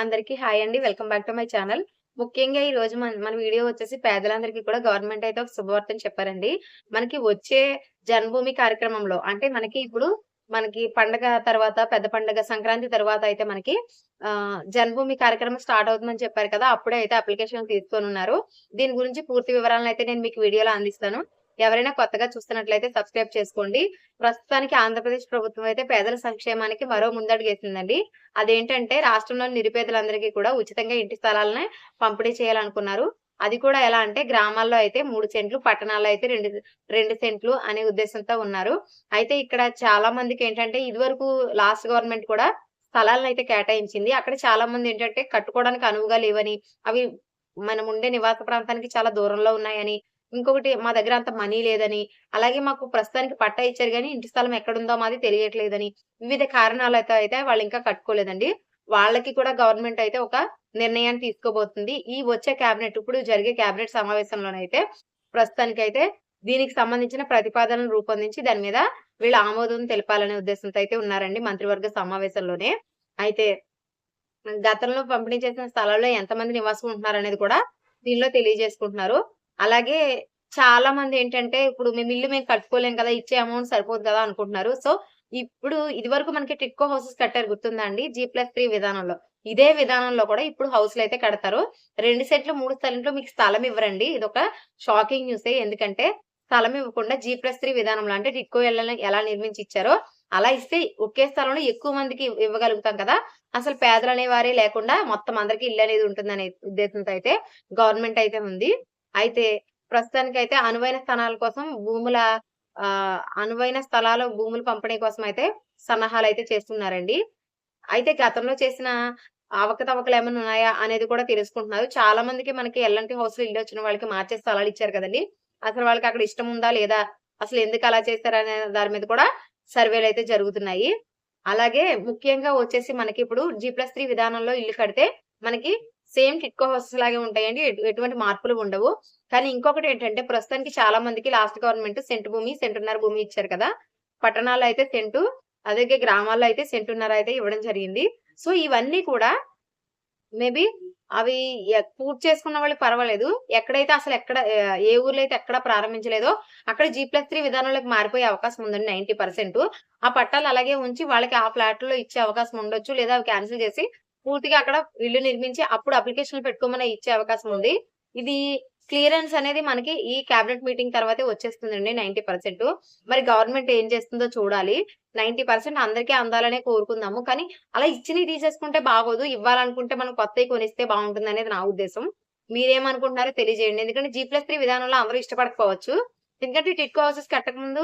అందరికీ హాయ్ అండి. Welcome back to my channel. ముఖ్యంగా ఈ రోజు మన మన వీడియో వచ్చేసి పేదలందరికీ కూడా గవర్నమెంట్ అయితే ఒక శుభవార్తను చెప్పారండి. మనకి వచ్చే జన్మభూమి కార్యక్రమంలో అంటే మనకి ఇప్పుడు మనకి పండగ తర్వాత పెద్ద పండగ సంక్రాంతి తర్వాత అయితే మనకి ఆ జన్మభూమి కార్యక్రమం స్టార్ట్ అవుతుందని చెప్పారు కదా అప్పుడే అయితే అప్లికేషన్ తీసుకొని ఉన్నారు. దీని గురించి పూర్తి వివరాలను అయితే నేను మీకు వీడియోలో అందిస్తాను. ఎవరైనా కొత్తగా చూస్తున్నట్లయితే సబ్స్క్రైబ్ చేసుకోండి. ప్రస్తుతానికి ఆంధ్రప్రదేశ్ ప్రభుత్వం అయితే పేదల సంక్షేమానికి మరో ముందడుగేసిందండి. అదేంటంటే రాష్ట్రంలోని నిరుపేదలందరికీ కూడా ఉచితంగా ఇంటి స్థలాలనే పంపిణీ చేయాలనుకున్నారు. అది కూడా ఎలా అంటే గ్రామాల్లో అయితే మూడు సెంట్లు పట్టణాల్లో అయితే రెండు రెండు సెంట్లు అనే ఉద్దేశంతో ఉన్నారు. అయితే ఇక్కడ చాలా మందికి ఏంటంటే ఇదివరకు లాస్ట్ గవర్నమెంట్ కూడా స్థలాలను అయితే కేటాయించింది. అక్కడ చాలా మంది ఏంటంటే కట్టుకోవడానికి అనువుగా లేవని అవి మనం ఉండే నివాస ప్రాంతానికి చాలా దూరంలో ఉన్నాయని ఇంకొకటి మా దగ్గర అంత మనీ లేదని అలాగే మాకు ప్రస్తుతానికి పట్టా ఇచ్చారు కానీ ఇంటి స్థలం ఎక్కడుందో మాది తెలియట్లేదని వివిధ కారణాలతో అయితే వాళ్ళు ఇంకా కట్టుకోలేదండి. వాళ్ళకి కూడా గవర్నమెంట్ అయితే ఒక నిర్ణయాన్ని తీసుకోబోతుంది. ఈ వచ్చే కేబినెట్ ఇప్పుడు జరిగే కేబినెట్ సమావేశంలోనైతే ప్రస్తుతానికి అయితే దీనికి సంబంధించిన ప్రతిపాదనలు రూపొందించి దాని మీద వీళ్ళు ఆమోదం తెలపాలనే ఉద్దేశంతో అయితే ఉన్నారండి మంత్రివర్గ సమావేశంలోనే. అయితే గతంలో పంపిణీ చేసిన స్థలాల్లో ఎంతమంది నివాసం ఉంటున్నారు అనేది కూడా దీనిలో తెలియజేసుకుంటున్నారు. అలాగే చాలా మంది ఏంటంటే ఇప్పుడు మేము ఇల్లు మేము కట్టుకోలేం కదా ఇచ్చే అమౌంట్ సరిపోదు కదా అనుకుంటున్నారు. సో ఇప్పుడు ఇది వరకు మనకి టిట్కో హౌసెస్ కట్టారు గుర్తుందా అండి? జీ ప్లస్ త్రీ విధానంలో. ఇదే విధానంలో కూడా ఇప్పుడు హౌస్లు అయితే కడతారు. రెండు సెట్లు మూడు సెంట్లు మీకు స్థలం ఇవ్వరండి. ఇది ఒక షాకింగ్ న్యూస్. ఎందుకంటే స్థలం ఇవ్వకుండా జీ ప్లస్ త్రీ విధానంలో అంటే టిట్కో ఎలా నిర్మించి ఇచ్చారో అలా ఇస్తే ఒకే స్థలంలో ఎక్కువ మందికి ఇవ్వగలుగుతాం కదా. అసలు పేదలు అనేవారే లేకుండా మొత్తం అందరికి ఇల్లు అనేది ఉంటుందనే ఉద్దేశంతో అయితే గవర్నమెంట్ అయితే ఉంది. అయితే ప్రస్తుతానికి అయితే అనువైన స్థానాల కోసం భూముల ఆ అనువైన స్థలాల భూములు పంపిణీ కోసం అయితే సన్నాహాలు అయితే చేస్తున్నారండి. అయితే గతంలో చేసిన అవకతవకలు ఏమైనా ఉన్నాయా అనేది కూడా తెలుసుకుంటున్నారు. చాలా మందికి మనకి ఎల్లంటి హౌస్ ఇల్లు వచ్చిన వాళ్ళకి మార్చే స్థలాలు ఇచ్చారు కదండి. అసలు వాళ్ళకి అక్కడ ఇష్టం ఉందా లేదా అసలు ఎందుకు అలా చేస్తారనే దాని మీద కూడా సర్వేలు అయితే జరుగుతున్నాయి. అలాగే ముఖ్యంగా వచ్చేసి మనకి ఇప్పుడు జీ ప్లస్ త్రీ విధానంలో ఇల్లు కడితే మనకి సేమ్ టిట్కో హౌసెస్ లాగే ఉంటాయండి. ఎటువంటి మార్పులు ఉండవు. కానీ ఇంకొకటి ఏంటంటే ప్రస్తుతానికి చాలా మందికి లాస్ట్ గవర్నమెంట్ సెంటు భూమి సెంటున్నర భూమి ఇచ్చారు కదా. పట్టణాల్లో అయితే సెంటు అదే గ్రామాల్లో అయితే సెంటున్నర అయితే ఇవ్వడం జరిగింది. సో ఇవన్నీ కూడా మేబీ అవి పూర్తి చేసుకున్న వాళ్ళకి పర్వాలేదు. ఎక్కడైతే అసలు ఎక్కడ ఏ ఊర్లో అయితే ఎక్కడ ప్రారంభించలేదో అక్కడ జీ ప్లస్ త్రీ విధానంలోకి మారిపోయే అవకాశం ఉందండి నైన్టీ పర్సెంట్. ఆ పట్టాలు అలాగే ఉంచి వాళ్ళకి ఆ ఫ్లాట్లో ఇచ్చే అవకాశం ఉండొచ్చు లేదా అవి క్యాన్సిల్ చేసి పూర్తిగా అక్కడ ఇల్లు నిర్మించి అప్పుడు అప్లికేషన్లు పెట్టుకోమని ఇచ్చే అవకాశం ఉంది. ఇది క్లియరెన్స్ అనేది మనకి ఈ కేబినెట్ మీటింగ్ తర్వాతే వచ్చేస్తుందండి నైన్టీ పర్సెంట్. మరి గవర్నమెంట్ ఏం చేస్తుందో చూడాలి. నైన్టీ పర్సెంట్ అందరికీ అందాలనే కోరుకుందాము. కానీ అలా ఇచ్చినవి తీసేసుకుంటే బాగోదు. ఇవ్వాలనుకుంటే మనం కొత్తవి కొనిస్తే బాగుంటుంది అనేది నా ఉద్దేశం. మీరేమనుకుంటున్నారో తెలియజేయండి. ఎందుకంటే జీ ప్లస్ త్రీ విధానంలో అందరూ ఇష్టపడకపోవచ్చు. ఎందుకంటే టిట్కో హౌసెస్ కట్టకముందు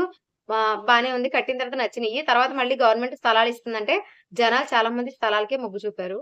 బానే ఉంది. కట్టిన తర్వాత నచ్చినాయి తర్వాత మళ్ళీ గవర్నమెంట్ స్థలాలు ఇస్తుందంటే జనాలు చాలా మంది స్థలాలకే మొగ్గు చూపారు.